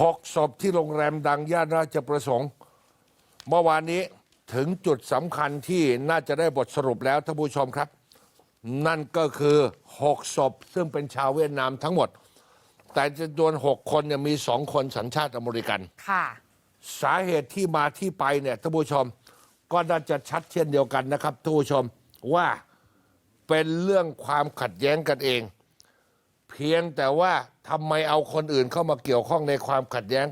หกศพที่โรงแรมดังย่านราชประสงค์ เมื่อวานนี้ถึงจุดสำคัญที่น่าจะได้บทสรุปแล้วท่านผู้ชมครับ นั่นก็คือหกศพซึ่งเป็นชาวเวียดนามทั้งหมด แต่จำนวนหกคนเนี่ยมีสองคนสัญชาติอเมริกัน ค่ะ สาเหตุที่มาที่ไปเนี่ยท่านผู้ชม ก็น่าจะชัดเช่นเดียวกันนะครับท่านผู้ชมว่าเป็นเรื่องความขัดแย้งกันเอง เพียงแต่ว่าทำไมเอาคนอื่นเข้ามาเกี่ยวข้องในความขัดแย้ง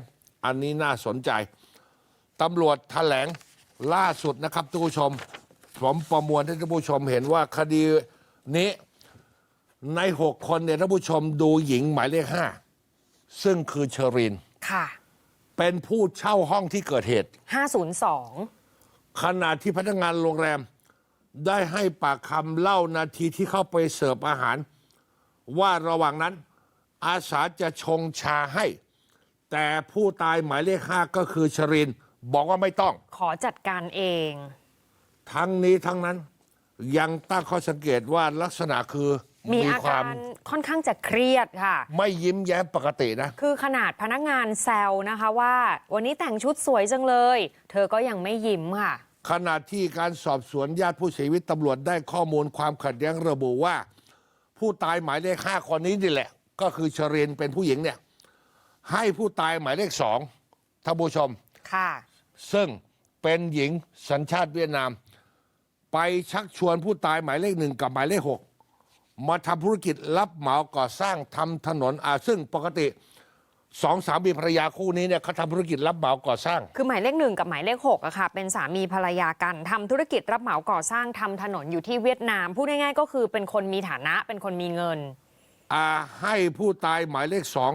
อันนี้น่าสนใจตำรวจแถลงล่าสุดนะครับท่านผู้ชม ผมประมวลให้ท่านผู้ชมเห็นว่าคดีนี้ในหกคนเนี่ยท่านผู้ชมดูหญิงหมายเลขห้าซึ่งคือเชอรีนค่ะ เป็นผู้เช่าห้องที่เกิดเหตุ 502 ขณะที่พนักงานโรงแรม ได้ให้ปากคำเล่านาทีที่เข้าไปเสิร์ฟอาหาร ว่าระหว่างนั้น อาสาจะชงชาให้ แต่ผู้ตายหมายเลขห้าก็คือชริน บอกว่าไม่ต้อง ขอจัดการเอง ทั้งนี้ทั้งนั้นยังตั้งข้อสังเกตว่าลักษณะคือมีอาควาการมค่อนข้างจะเครียดค่ะ ไม่ยิ้มแย้มปกตินะ คือขนาดพนักงานแซวนะคะว่า วันนี้แต่งชุดสวยจังเลย เธอก็ยังไม่ยิ้มค่ะ ขณะที่การสอบสวนญาติผู้เสียชีวิตตำรวจได้ข้อมูลความขัดแย้งระบุว่า ผู้ตายหมายเลขห้าคนนี้นี่แหละ ก็คือชเรนเป็นผู้หญิงเนี่ย ให้ผู้ตายหมายเลขสองท่านผู้ชม ค่ะ ซึ่งเป็นหญิงสัญชาติเวียดนาม ไปชักชวนผู้ตายหมายเลขหนึ่งกับหมายเลขหกมาทำธุรกิจรับเหมาก่อสร้างทำถนนอาซึ่งปกติ สองสามีภรรยาคู่นี้เนี่ยเขาทำธุรกิจรับเหมาก่อสร้าง คือหมายเลขหนึ่งกับหมายเลขหกอะค่ะ เป็นสามีภรรยากันทำธุรกิจรับเหมาก่อสร้างทำถนนอยู่ที่เวียดนาม พูดง่ายๆก็คือเป็นคนมีฐานะเป็นคนมีเงินอาให้ผู้ตายหมายเลขสอง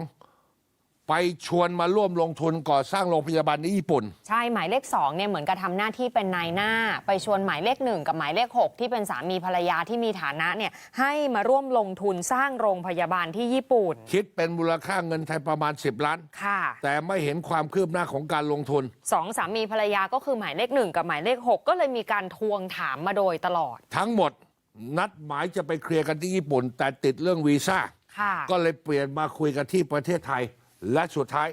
ไปชวนมาร่วมลงทุนก่อสร้างโรงพยาบาลในญี่ปุ่น ใช่หมายเลขสองเนี่ยเหมือนกับทำหน้าที่เป็นนายหน้า ไปชวนหมายเลขหนึ่งกับหมายเลขหกที่เป็นสามีภรรยาที่มีฐานะเนี่ยให้มาร่วมลงทุนสร้างโรงพยาบาลที่ญี่ปุ่น คิดเป็นมูลค่าเงินไทยประมาณ 10 ล้าน ค่ะแต่ไม่เห็นความคืบหน้าของการลงทุน สองสามีภรรยาก็คือหมายเลขหนึ่งกับหมายเลขหกก็เลยมีการทวงถามมาโดยตลอดทั้งหมดนัดหมายจะไปเคลียร์กันที่ญี่ปุ่น แต่ติดเรื่องวีซ่าค่ะ ก็เลยเปลี่ยนมาคุยกันที่ประเทศไทย และสุดท้าย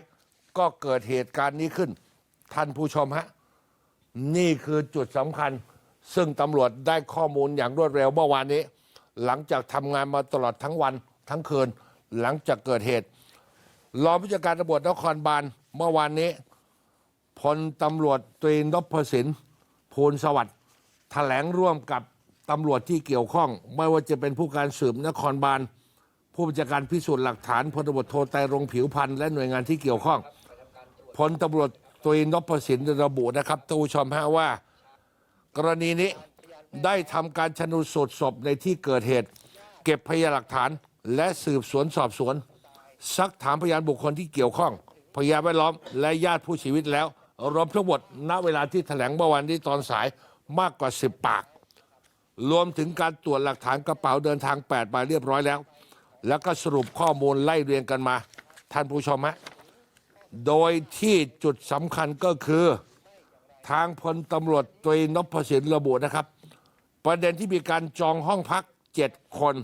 ก็เกิดเหตุการณ์นี้ขึ้น ท่านผู้ชมฮะ นี่คือจุดสำคัญ ซึ่งตำรวจได้ข้อมูลอย่างรวดเร็วเมื่อวานนี้ หลังจากทำงานมาตลอดทั้งวันทั้งคืน หลังจากเกิดเหตุรองผู้จัดการตำรวจนครบาลเมื่อวานนี้พลตำรวจตรีนพสินภูลสวัสดิ์แถลงร่วมกับตำรวจที่เกี่ยวข้อง ไม่ว่าจะเป็นผู้การสืบนครบาล ผู้บัญชาการพิสูจน์หลักฐานพลตำรวจโทไตรรงผิวพันธ์และหน่วยงานที่เกี่ยวข้องพลตำรวจตรีนพสินระบุนะครับท่านผู้ชมฮะว่า กรณีนี้ได้ทำการชนสูตรศพในที่เกิดเหตุ เก็บพยานหลักฐานและสืบสวนสอบสวน ซักถามพยานบุคคลที่เกี่ยวข้อง พยานแวดล้อมและญาติผู้เสียชีวิตแล้ว รวมทั้งหมดณเวลาที่แถลงเมื่อวันนี้ตอนสายมากกว่า 10 ปาก รวมถึงการตรวจหลักฐานกระเป๋าเดินทาง8ใบเรียบร้อยแล้ว แล้วก็สรุปข้อมูลไล่เรียงกันมา ท่านผู้ชมฮะโดยที่จุดสำคัญก็คือทางพลตำรวจตรีนพสินระบุนะครับ ประเด็นที่มีการจองห้องพักเจ็ดคน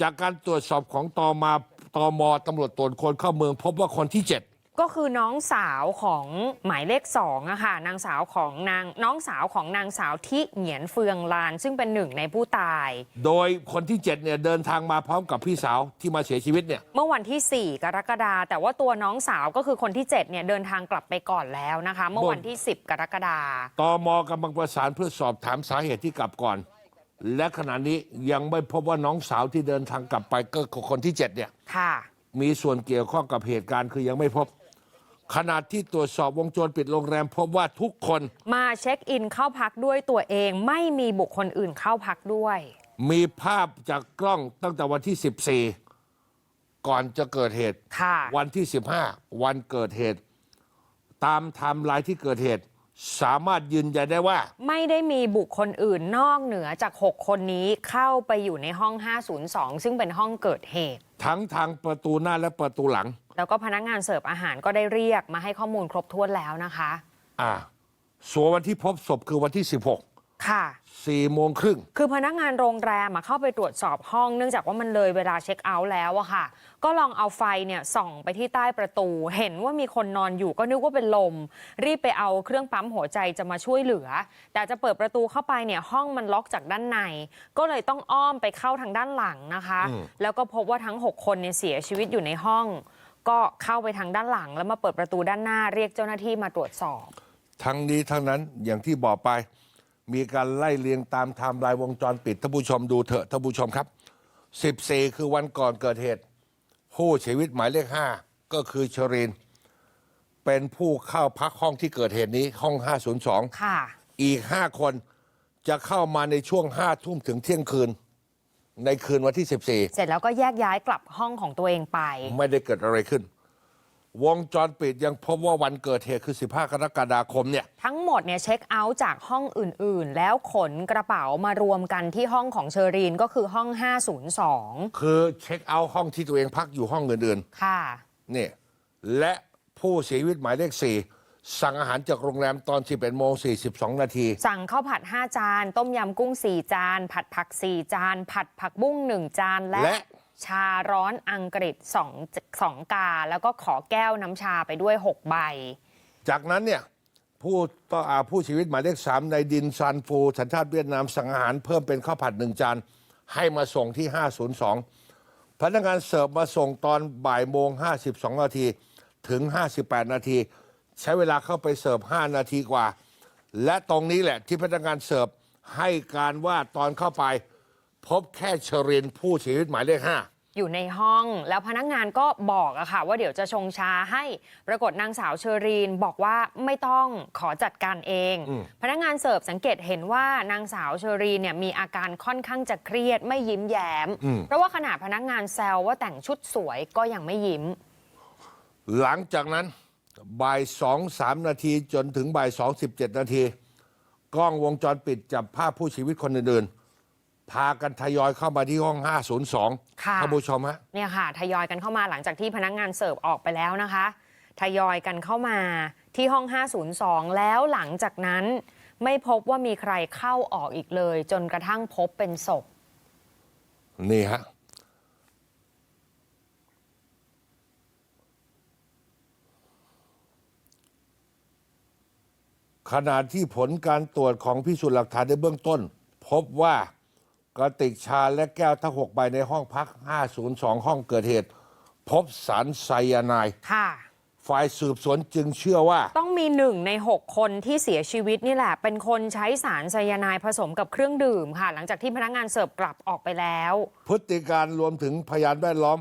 จากการตรวจสอบของตอมาตอมตำรวจตรวจคนเข้าเมือง พบว่าคนที่เจ็ด ก็คือน้องสาวของหมายเลขสองอะค่ะนางสาวของนางน้องสาวของนางสาวที่เหงียนเฟืองลาน ซึ่งเป็นหนึ่งในผู้ตาย โดยคนที่เจ็ดเนี่ยเดินทางมาพร้อมกับพี่สาวที่มาเสียชีวิตเนี่ย เมื่อวันที่ 4 กรกฎาแต่ว่าตัวน้องสาวก็คือคนที่7เนี่ยเดินทางกลับไปก่อนแล้วนะคะ เมื่อวันที่ 10 กรกฎาตมกำลังประสานเพื่อสอบถามสาเหตุที่กลับก่อน และขณะนี้ยังไม่พบว่าน้องสาวที่เดินทางกลับไปก็คือคนที่เจ็ดเนี่ยค่ะ มีส่วนเกี่ยวข้องกับเหตุการณ์คือยังไม่พบ ขณะที่ตรวจสอบวงจรปิดโรงแรมพบว่าทุกคนมาเช็คอินเข้าพักด้วยตัวเอง ไม่มีบุคคลอื่นเข้าพักด้วย มีภาพจากกล้องตั้งแต่วันที่ 14 ก่อนจะเกิดเหตุ ค่ะ วันที่ 15 วันเกิดเหตุ ตามไทม์ไลน์ที่เกิดเหตุ สามารถยืนยันได้ว่า ไม่ได้มีบุคคลอื่นนอกเหนือจาก 6 คนนี้เข้าไปอยู่ในห้อง 502 ซึ่งเป็นห้องเกิดเหตุ ทั้งทางประตูหน้าและประตูหลัง แล้วก็พนักงานเสิร์ฟอาหารก็ได้เรียกมาให้ข้อมูลครบถ้วนแล้วนะคะ อ่าส่วนวันที่พบศพคือวันที่ค่ะสี่โมงครึ่ง คือพนักงานโรงแรมอะเข้าไปตรวจสอบห้อง เนื่องจากว่ามันเลยเวลาเช็คเอาท์แล้วอะค่ะ ก็ลองเอาไฟเนี่ยส่องไปที่ใต้ประตู เห็นว่ามีคนนอนอยู่ก็นึกว่าเป็นลม รีบไปเอาเครื่องปั๊มหัวใจจะมาช่วยเหลือ แต่จะเปิดประตูเข้าไปเนี่ยห้องมันล็อกจากด้านใน ก็เลยต้องอ้อมไปเข้าทางด้านหลังนะคะอืมแล้วก็พบว่าทั้ง 6 คนเนี่ยเสียชีวิตอยู่ในห้อง ก็เข้าไปทางด้านหลัง แล้วมาเปิดประตูด้านหน้าเรียกเจ้าหน้าที่มาตรวจสอบ ทั้งนี้ทั้งนั้นอย่างที่บอกไป มีการไล่เรียงตามไทม์ไลน์วงจรปิดท่านผู้ชมดูเถอะท่านผู้ชมครับ 14 คือวันก่อนเกิดเหตุ ผู้เสียชีวิตหมายเลข 5 ก็คือชริน เป็นผู้เข้าพักห้องที่เกิดเหตุนี้ห้อง 502 ค่ะ อีก 5 คนจะเข้ามาในช่วง5ทุ่มถึงเที่ยงคืน ในคืนวันที่เสร็จแล้วก็แยกย้ายกลับห้องของตัวเองไป14ไม่ได้เกิดอะไรขึ้น วงจรปิดยังพบว่าวันเกิดเหตุคือ 15 กรกฎาคมเนี่ย ทั้งหมดเนี่ยเช็คเอาท์จากห้องอื่นๆ แล้วขนกระเป๋ามารวมกันที่ห้องของเชอรีนก็คือห้อง 502 คือเช็คเอาท์ห้องที่ตัวเองพักอยู่ห้องอื่นค่ะ ๆนี่และผู้เสียชีวิตหมายเลข4 สั่งอาหารจากโรงแรมตอน 11โมง42 นาที สั่งข้าวผัด 5 จาน ต้มยำกุ้ง 4 จาน ผัดผัก 4 จาน ผัดผักบุ้ง 1 จาน และและชาร้อนอังกฤษ2 2กา แล้วก็ขอแก้วน้ำชาไปด้วย 6 ใบ จากนั้นเนี่ยผู้ต่ออาผู้ชีวิตหมายเลขสามในดินซานฟู สัญชาติเวียดนามสั่งอาหารเพิ่มเป็นข้าวผัดหนึ่งจานให้มาส่งที่ 502 พนักงานเสิร์ฟมาส่งตอนบ่ายโมง 52 นาทีถึง 58 นาที ใช้เวลาเข้าไปเสิร์ฟ 5 นาทีกว่า และตรงนี้แหละที่พนักงานเสิร์ฟให้การว่าตอนเข้าไป พบแค่เชรินผู้เสียชีวิตหมายเลข5อยู่ในห้องแล้วพนักงานก็บอกอะค่ะ ว่าเดี๋ยวจะชงชาให้ปรากฏนางสาวเชอรีนบอกว่าไม่ต้องขอจัดการเองพนักงานเสิร์ฟสังเกตเห็นว่านางสาวเชอรีนเนี่ยมีอาการค่อนข้างจะเครียดไม่ยิ้มแย้ม เพราะว่าขณะพนักงานแซวว่าแต่งชุดสวยก็ยังไม่ยิ้ม หลังจากนั้น บ่ายสองสามนาทีจนถึงบ่ายสองสิบเจ็ดนาที กล้องวงจรปิดจับภาพผู้ชีวิตคนอื่นๆ พากันทยอยเข้ามาที่ห้อง 502ค่ะท่านผู้ชมฮะเนี่ยค่ะ ทยอยกันเข้ามาหลังจากที่พนักงานเสิร์ฟออกไปแล้วนะคะ ทยอยกันเข้ามาที่ห้อง 502 แล้วหลังจากนั้นไม่พบว่ามีใครเข้าออกอีกเลย จนกระทั่งพบเป็นศพ นี่ฮะ ขณะที่ผลการตรวจของพิสูจน์หลักฐานในเบื้องต้น พบว่ากระติกชาและแก้วทั้งหกใบในห้องพัก 502 ห้องเกิดเหตุ พบสารไซยาไนด์ค่ะ ฝ่ายสืบสวนจึงเชื่อว่า ต้องมีหนึ่งใน 6 คนที่เสียชีวิตนี่แหละ เป็นคนใช้สารไซยาไนด์ผสมกับเครื่องดื่มค่ะ หลังจากที่พนักงานเสิร์ฟกลับออกไปแล้ว พฤติการรวมถึงพยานแวดล้อม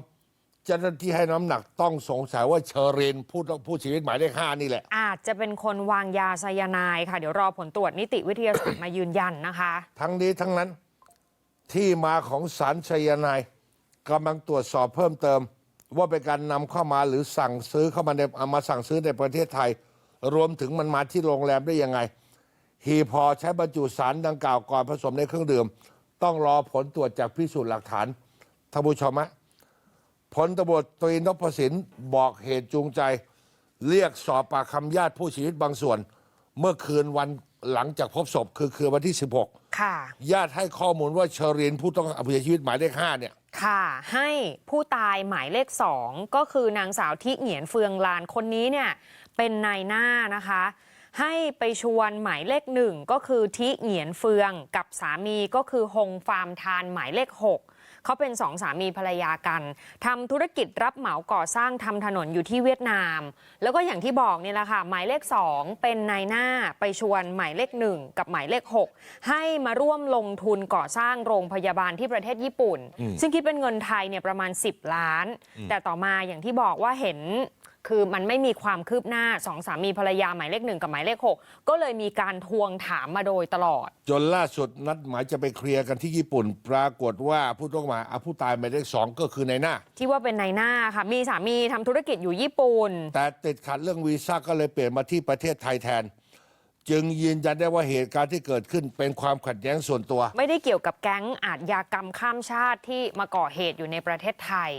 เจ้าหน้าที่ให้น้ำหนักต้องสงสัยว่าเชอรินผู้ต้องผู้ชีวิตหมายเลขห้านี่แหละ อาจจะเป็นคนวางยาไซยาไนด์ค่ะ เดี๋ยวรอผลตรวจนิติวิทยาศาสตร์ มายืนยันนะคะ ทั้งนี้ทั้งนั้นที่มาของสารไซยาไนด์กำลังตรวจสอบเพิ่มเติม ว่าเป็นการนำเข้ามาหรือสั่งซื้อเข้ามาในเอามาสั่งซื้อในประเทศไทย รวมถึงมันมาที่โรงแรมได้ยังไง ฮีพอใช้บรรจุสารดังกล่าวก่อนผสมในเครื่องดื่ม ต้องรอผลตรวจจากพิสูจน์หลักฐานท่านผู้ชมฮะ พลตำรวจตรีนพสินบอกเหตุจูงใจ เรียกสอบปากคำญาติผู้เสียชีวิตบางส่วน เมื่อคืนวันหลังจากพบศพคือคืนวันที่16ค่ะญาติให้ข้อมูลว่าเชอรีนผู้ต้องเสียชีวิตหมายเลขห้าเนี่ย ค่ะ ให้ผู้ตายหมายเลขสองก็คือนางสาวทิเหงียนเฟืองลานคนนี้เนี่ยเป็นนายหน้านะคะ ให้ไปชวนหมายเลขหนึ่งก็คือทิเหงียนเฟืองกับสามีก็คือฮงฟาร์มทานหมายเลขหกเขาเป็นสองสามีภรรยากันทำธุรกิจรับเหมาก่อสร้างทำถนนอยู่ที่เวียดนาม แล้วก็อย่างที่บอกนี่แหละค่ะ หมายเลขสองเป็นนายหน้าไปชวนหมายเลขหนึ่งกับหมายเลขหกให้มาร่วมลงทุนก่อสร้างโรงพยาบาลที่ประเทศญี่ปุ่น ซึ่งคิดเป็นเงินไทยเนี่ยประมาณ 10 ล้าน แต่ต่อมาอย่างที่บอกว่าเห็น คือมันไม่มีความคืบหน้าสองสามีภรรยาหมายเลขหนึ่งกับหมายเลขหกก็เลยมีการทวงถามมาโดยตลอด จนล่าสุดนัดหมายจะไปเคลียร์กันที่ญี่ปุ่น ปรากฏว่าผู้ต้องหาอะผู้ตายหมายเลขสองก็คือในหน้า ที่ว่าเป็นนายหน้าค่ะ มีสามีทำธุรกิจอยู่ญี่ปุ่น แต่ติดขัดเรื่องวีซ่าก็เลยเปลี่ยนมาที่ประเทศไทยแทน จึงยืนยันได้ว่าเหตุการณ์ที่เกิดขึ้นเป็นความขัดแย้งส่วนตัว ไม่ได้เกี่ยวกับแก๊งอาทยากรรมข้ามชาติที่มาก่อเหตุอยู่ในประเทศไทย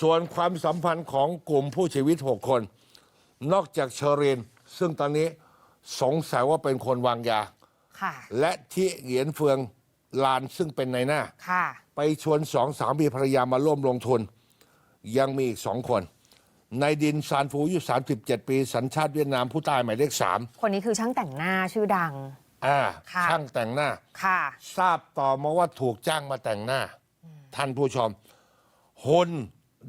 ส่วนความสัมพันธ์ของกลุ่มผู้ชีวิต 6 คน นอกจากเชอรีนซึ่งตอนนี้สงสัยว่าเป็นคนวางยา ค่ะ และและที่เหงียนเฟืองลานซึ่งเป็นในหน้า ค่ะ ไปชวนสองสามีภรรยามาร่วมลงทุน ยังมีอีกสองคนนายดินซานฟูอายุ37 ปี สัญชาติเวียดนามผู้ตายหมายเลขสามคนนี้คือช่างแต่งหน้าชื่อดัง อ่าค่ะ ช่างแต่งหน้า ค่ะ ทราบต่อมาว่าถูกจ้างมาแต่งหน้า ท่านผู้ชมฮุน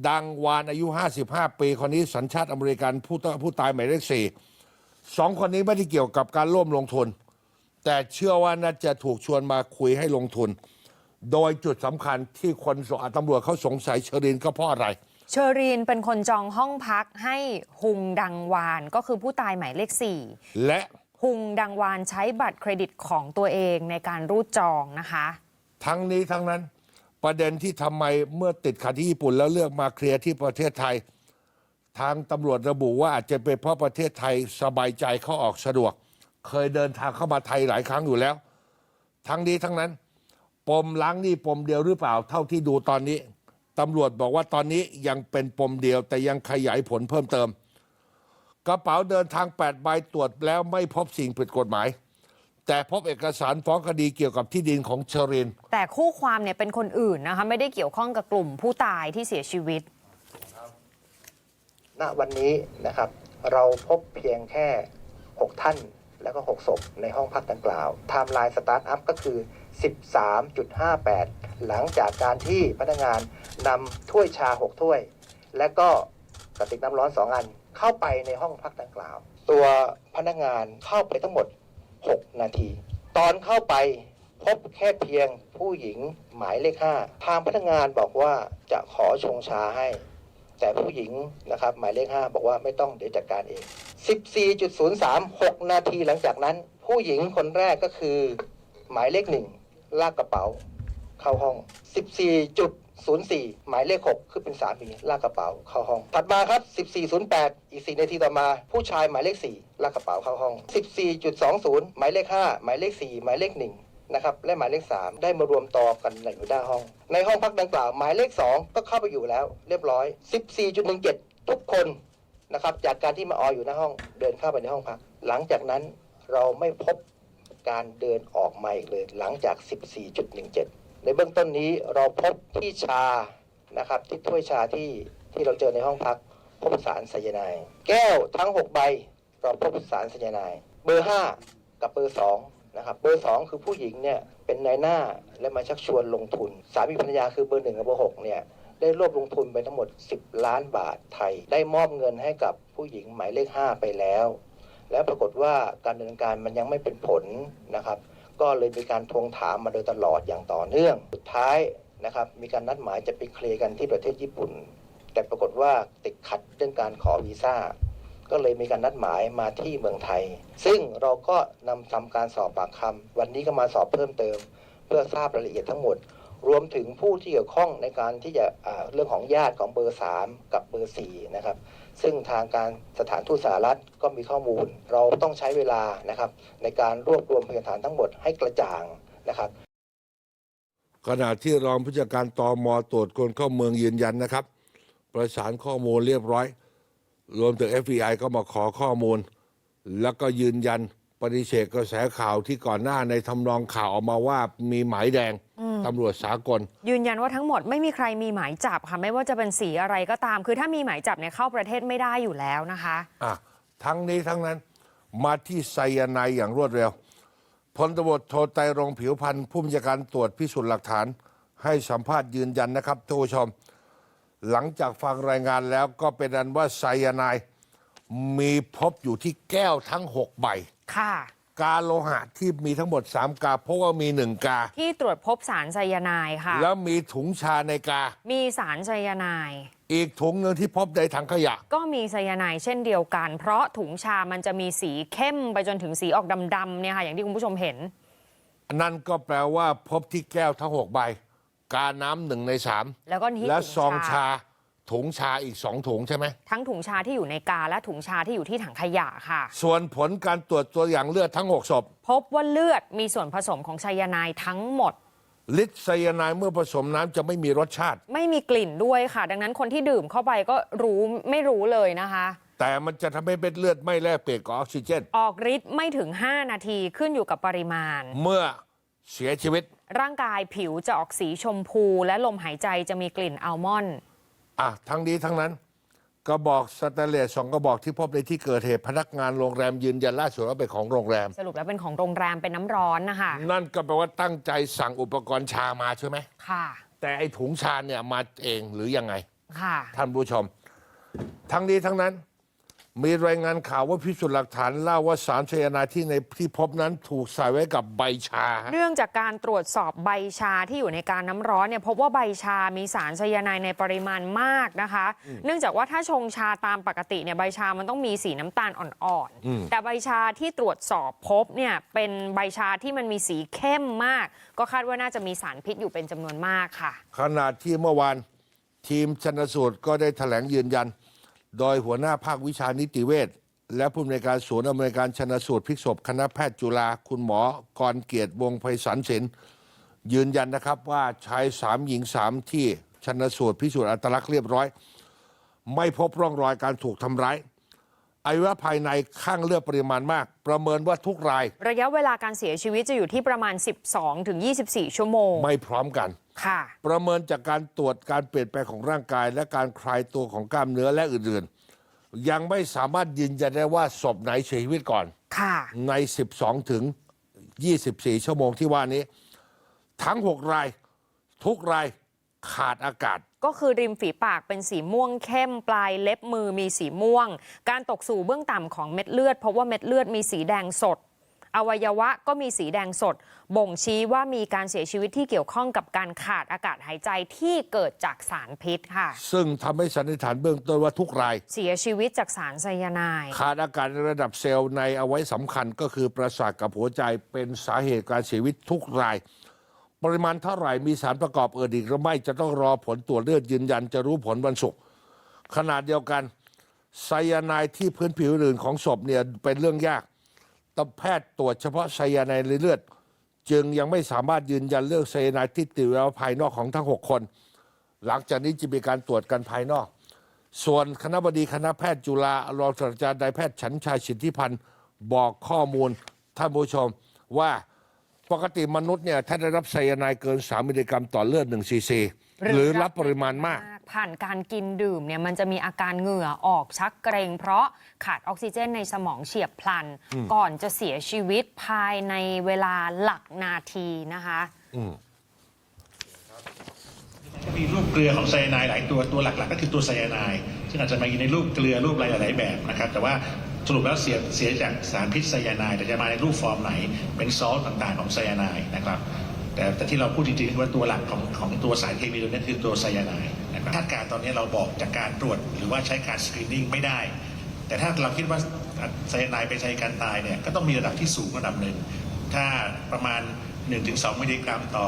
ดังวานอายุ 55 ปีคนนี้สัญชาติอเมริกันผู้ตผู้ตายหมายเลขสี่สองคนนี้ไม่ได้เกี่ยวกับการร่วมลงทุน แต่เชื่อว่าน่าจะถูกชวนมาคุยให้ลงทุน โดยจุดสำคัญที่คนสอะตำรวจเขาสงสัยเชอรินก็เพราะอะไร เชอรีนเป็นคนจองห้องพักให้ฮุงดังวานก็คือผู้ตายหมายเลขสี่ และฮุงดังวานใช้บัตรเครดิตของตัวเองในการรูดจองนะคะ ทั้งนี้ทั้งนั้น ประเด็นที่ทำไมเมื่อติดขัดที่ญี่ปุ่นแล้วเลือกมาเคลียร์ที่ประเทศไทย ทางตำรวจระบุว่าอาจจะเป็นเพราะประเทศไทยสบายใจเข้าออกสะดวก เคยเดินทางเข้ามาไทยหลายครั้งอยู่แล้ว ทั้งนี้ทั้งนั้น ปมล้างหนี้ปมเดียวหรือเปล่า เท่าที่ดูตอนนี้ตำรวจบอกว่าตอนนี้ยังเป็นปมเดียวแต่ยังขยายผลเพิ่มเติม กระเป๋าเดินทาง8ใบตรวจแล้วไม่พบสิ่งผิดกฎหมาย แต่พบเอกสารฟ้องคดีเกี่ยวกับที่ดินของเชอริน แต่คู่ความเนี่ยเป็นคนอื่นนะคะ ไม่ได้เกี่ยวข้องกับกลุ่มผู้ตายที่เสียชีวิต ณวันนี้นะครับ เราพบเพียงแค่ 6 ท่านแล้วก็ 6 ศพในห้องพักดังกล่าวไทม์ไลน์สตาร์ทอัพก็คือ 13.58 หลังจากการที่พนักงานนำถ้วยชา 6 ถ้วย และก็กระติกน้ำร้อน 2 อัน เข้าไปในห้องพักดังกล่าว ตัวพนักงานเข้าไปทั้งหมด 6 นาที ตอนเข้าไปพบแค่เพียงผู้หญิงหมายเลข 5 ทางพนักงานบอกว่าจะขอชงชาให้ แต่ผู้หญิงนะครับหมายเลข 5 บอกว่าไม่ต้องเดี๋ยวจัดการเอง 14.03 6 นาทีหลังจากนั้น ผู้หญิงคนแรกก็คือ หมายเลข1ลากกระเป๋าเข้าห้อง 04 หมายเลข 6 คือเป็นสามีลากกระเป๋าเข้าห้อง ถัดมาครับ 14.08 อีก 4 นาทีต่อมา ผู้ชายหมายเลข 4 ลากกระเป๋าเข้าห้อง 14.20 หมายเลข 5 หมายเลข 4 หมายเลข 1นะครับและหมายเลข 3 ได้มารวมต่อกันอยู่หน้าห้อง ในห้องพักดังกล่าวหมายเลข 2 ก็เข้าไปอยู่แล้ว เรียบร้อย 14.17 ทุกคนนะครับจากการที่มาอออยู่หน้าห้อง เดินเข้าไปในห้องพัก หลังจากนั้นเราไม่พบการเดินออกมาอีกเลย หลังจาก 14.17 ในเบื้องต้นนี้เราพบที่ชานะครับที่ถ้วยชาที่ที่เราเจอในห้องพัก พบสารไซยาไนด์แก้วทั้ง 6 ใบเราพบสารไซยาไนด์เบอร์ 5 กับเบอร์2นะครับเบอร์ 2 คือผู้หญิงเนี่ยเป็นนายหน้าและมาชักชวนลงทุน สามีภรรยาคือเบอร์ 1 กับเบอร์ 6 เนี่ยได้รวบลงทุนไปทั้งหมด 10 ล้านบาทไทย ได้มอบเงินให้กับผู้หญิงหมายเลข 5 ไปแล้ว แล้วปรากฏว่าการดำเนินการมันยังไม่เป็นผลนะครับ ก็เลยมีการทวงถามมาโดยตลอดอย่างต่อเนื่อง สุดท้ายนะครับมีการนัดหมายจะไปเคลียร์กันที่ประเทศญี่ปุ่น แต่ปรากฏว่าติดขัดเรื่องการขอวีซ่าก็เลยมีการนัดหมายมาที่เมืองไทย ซึ่งเราก็นำทำการสอบปากคำวันนี้ก็มาสอบเพิ่มเติม เพื่อทราบรายละเอียดทั้งหมด รวมถึงผู้ที่เกี่ยวข้องในการที่จะเรื่องของญาติของเบอร์ 3 กับเบอร์4นะครับซึ่งทางการสถานทูตสหรัฐก็มีข้อมูล เราต้องใช้เวลานะครับในการรวบรวมพยานฐานทั้งหมดให้กระจ่างนะครับ ขณะที่รองผู้จัดการตอมตรวจคนเข้าเมืองยืนยันนะครับ ประสานข้อมูลเรียบร้อย รวมถึง FBI ก็มาขอข้อมูล แล้วก็ยืนยันปฏิเสธกระแสข่าวที่ก่อนหน้าในทำนองข่าวออกมาว่ามีหมายแดง ตำรวจสากล ยืนยันว่าทั้งหมดไม่มีใครมีหมายจับค่ะไม่ว่าจะเป็นสีอะไรก็ตาม คือถ้ามีหมายจับเนี่ยเข้าประเทศไม่ได้อยู่แล้วนะคะอะทั้งนี้ทั้งนั้นมาที่ไซยาไนด์อย่างรวดเร็วพลตำรวจโทไตรรงค์ผิวพันธ์ผู้บัญชาการตรวจพิสูจน์หลักฐาน ให้สัมภาษณ์ยืนยันนะครับท่านผู้ชม หลังจากฟังรายงานแล้วก็เป็นอันว่าไซยาไนด์มีพบอยู่ที่แก้วทั้ง6ใบ ค่ะ กาโลหะที่มีทั้งหมด 3 กาเพราะว่ามี1กา ที่ตรวจพบสารไซยาไนด์ค่ะ แล้วมีถุงชาในกา มีสารไซยาไนด์อีกถุงหนึ่งที่พบในถังขยะ ก็มีไซยาไนด์เช่นเดียวกัน เพราะถุงชามันจะมีสีเข้มไปจนถึงสีออกดำๆเนี่ยค่ะอย่างที่คุณผู้ชมเห็น นั่นก็แปลว่าพบที่แก้วทั้ง6ใบ กาน้ำหนึ่งในสามแล้วก็ที่และถุงซองชา ถุงชาอีกสองถุงใช่ไหม ทั้งถุงชาที่อยู่ในกาและถุงชาที่อยู่ที่ถังขยะค่ะ ส่วนผลการตรวจตัวอย่างเลือดทั้ง 6 ศพ พบว่าเลือดมีส่วนผสมของไซยาไนด์ทั้งหมดฤทธิ์ไซยาไนด์เมื่อผสมน้ำจะไม่มีรสชาติ ไม่มีกลิ่นด้วยค่ะ ดังนั้นคนที่ดื่มเข้าไปก็รู้ไม่รู้เลยนะคะ แต่มันจะทำให้เม็ดเลือดไม่แลกเปลี่ยนกับออกซิเจน ออกฤทธิ์ไม่ถึง 5 นาทีขึ้นอยู่กับปริมาณ เมื่อเสียชีวิต ร่างกายผิวจะออกสีชมพู และลมหายใจจะมีกลิ่นอัลมอนด์ อะทั้งนี้ทั้งนั้น กระบอกสแตนเลสสองกระบอกที่พบในที่เกิดเหตุพนักงานโรงแรมยืนยันล่าสุดว่าเป็นของโรงแรม สรุปแล้วเป็นของโรงแรมเป็นน้ำร้อนนะคะ นั่นก็แปลว่าตั้งใจสั่งอุปกรณ์ชามาใช่ไหม ค่ะ แต่ไอ้ถุงชาเนี่ยมาเองหรือยังไงค่ะ ท่านผู้ชม ทั้งนี้ทั้งนั้น มีรายงานข่าวว่าพิสูจน์หลักฐานเล่าว่าสารไซยาไนด์ที่ในที่พบนั้นถูกใส่ไว้กับใบชาฮะเนื่องจากการตรวจสอบใบชาที่อยู่ในการน้ำร้อนเนี่ยพบว่าใบชา มีสารไซยาไนด์ในปริมาณมากนะคะ เนื่องจากว่าถ้าชงชาตามปกติเนี่ยใบชามันต้องมีสีน้ำตาลอ่อนๆ แต่ใบชาที่ตรวจสอบพบเนี่ยเป็นใบชาที่มันมีสีเข้มมาก ก็คาดว่าน่าจะมีสารพิษอยู่เป็นจำนวนมากค่ะขณะที่เมื่อวานทีมชนสูตรก็ได้แถลงยืนยัน โดยหัวหน้าภาควิชานิติเวชและผู้อำนวยการศูนย์อำนวยการชนสูตรพลิกศพคณะแพทย์จุฬาคุณหมอกรเกียรติวงไพศาลศิลป์ยืนยันนะครับว่าชายสามหญิงสามที่ชนสูตรพิสูจน์อัตลักษณ์เรียบร้อย ไม่พบร่องรอยการถูกทำร้าย อวัยวะภายในข้างเลือดปริมาณมาก ประเมินว่าทุกราย ระยะเวลาการเสียชีวิตจะอยู่ที่ประมาณ 12 ถึง 24 ชั่วโมง ไม่พร้อมกันค่ะ ประเมินจากการตรวจการเปลี่ยนแปลงของร่างกาย และการคลายตัวของกล้ามเนื้อและอื่นๆ ยังไม่สามารถยืนยันได้ว่าศพไหนเสียชีวิตก่อน ค่ะ ใน 12 ถึง 24 ชั่วโมงที่ว่านี้ ทั้ง 6 ราย ทุกรายขาดอากาศ ก็คือริมฝีปากเป็นสีม่วงเข้มปลายเล็บมือมีสีม่วง การตกสู่เบื้องต่ำของเม็ดเลือด เพราะว่าเม็ดเลือดมีสีแดงสด อวัยวะก็มีสีแดงสด บ่งชี้ว่ามีการเสียชีวิตที่เกี่ยวข้องกับการขาดอากาศหายใจที่เกิดจากสารพิษค่ะ ซึ่งทำให้สันนิษฐานเบื้องต้นว่าทุกราย เสียชีวิตจากสารไซยาไนด์ขาดอากาศในระดับเซลล์ในเอาไว้สำคัญก็คือประสาทกับหัวใจเป็นสาเหตุการเสียชีวิตทุกราย ปริมาณเท่าไหร่มีสารประกอบอื่นอีกหรือไม่จะต้องรอผลตรวจเลือดยืนยันจะรู้ผลวันศุกร์ขนาดเดียวกันไซยาไนด์ที่พื้นผิวอื่นของศพเนี่ยเป็นเรื่องยากแต่แพทย์ตรวจเฉพาะไซยาไนด์ในเลือด จึงยังไม่สามารถยืนยันเรื่องไซยาไนด์ที่ติดแล้วภายนอกของทั้ง 6 คน หลังจากนี้จะมีการตรวจกันภายนอก ส่วนคณะบดีคณะแพทย์จุฬารองศาสตราจารย์นายแพทย์ฉันชัยสิทธิพันธ์บอกข้อมูลท่านผู้ชมว่า ปกติมนุษย์เนี่ยถ้าได้รับไซยาไนด์เกิน 3 มิลลิกรัมต่อเลือด1ซีซีหรือรับปริมาณมาก ผ่านการกินดื่มเนี่ยมันจะมีอาการเหงื่อออกชักเกรงเพราะขาดออกซิเจนในสมองเฉียบพลัน ก่อนจะเสียชีวิตภายในเวลาหลักนาทีนะคะก็มีรูปเกลือของไซยาไนด์หลายตัวตัวหลัก ๆ ก็คือตัวไซยาไนด์ซึ่งอาจจะมาอยู่ในรูปเกลือรูปอะไรหลาย ๆ แบบนะครับ แต่ว่า สรุปแล้วเสียเสียจากสารพิษไซยาไนด์แต่จะมาในรูปฟอร์มไหน เป็นซอสต่างๆของไซยาไนด์นะครับ แต่แต่ที่เราพูดจริงๆคือว่าตัวหลักของของตัวสารเคมีตัวนี้คือตัวไซยาไนด์นะครับคาดการณ์ตอนนี้เราบอกจากการตรวจหรือว่าใช้การสกรีนนิ่งไม่ได้ แต่ถ้าเราคิดว่าไซยาไนด์เป็นสาเหตุการตายเนี่ยก็ต้องมีระดับที่สูงระดับหนึ่งถ้าประมาณ 1-2 มิลลิกรัมต่อ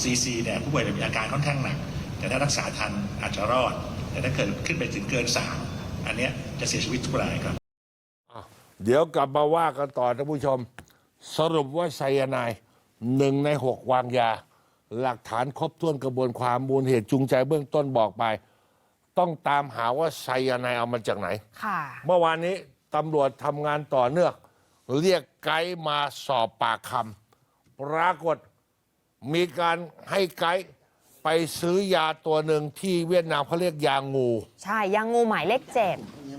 ซีซีเนี่ยผู้ป่วยจะมีอาการค่อนข้างหนัก แต่ถ้ารักษาทันอาจจะรอด แต่ถ้าเกิดขึ้นไปถึงเกิน 3 อันนี้จะเสียชีวิตทุกรายครับ เดี๋ยวกลับมาว่ากันต่อท่านผู้ชม สรุปว่าไซยาไนด์หนึ่งในหกวางยา หลักฐานครบถ้วนกระบวนความมูลเหตุจูงใจเบื้องต้นบอกไป ต้องตามหาว่าไซยาไนด์เอามาจากไหน ค่ะ เมื่อวานนี้ตำรวจทำงานต่อเนื่องเรียกไกด์มาสอบปากคำปรากฏมีการให้ไกด์ไปซื้อยาตัวหนึ่งที่เวียดนามเขาเรียกยางู ใช่ยังงูหมายเลขเจ็ด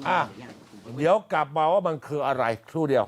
อะ เดี๋ยวกลับมาว่ามันคืออะไรครู่เดียว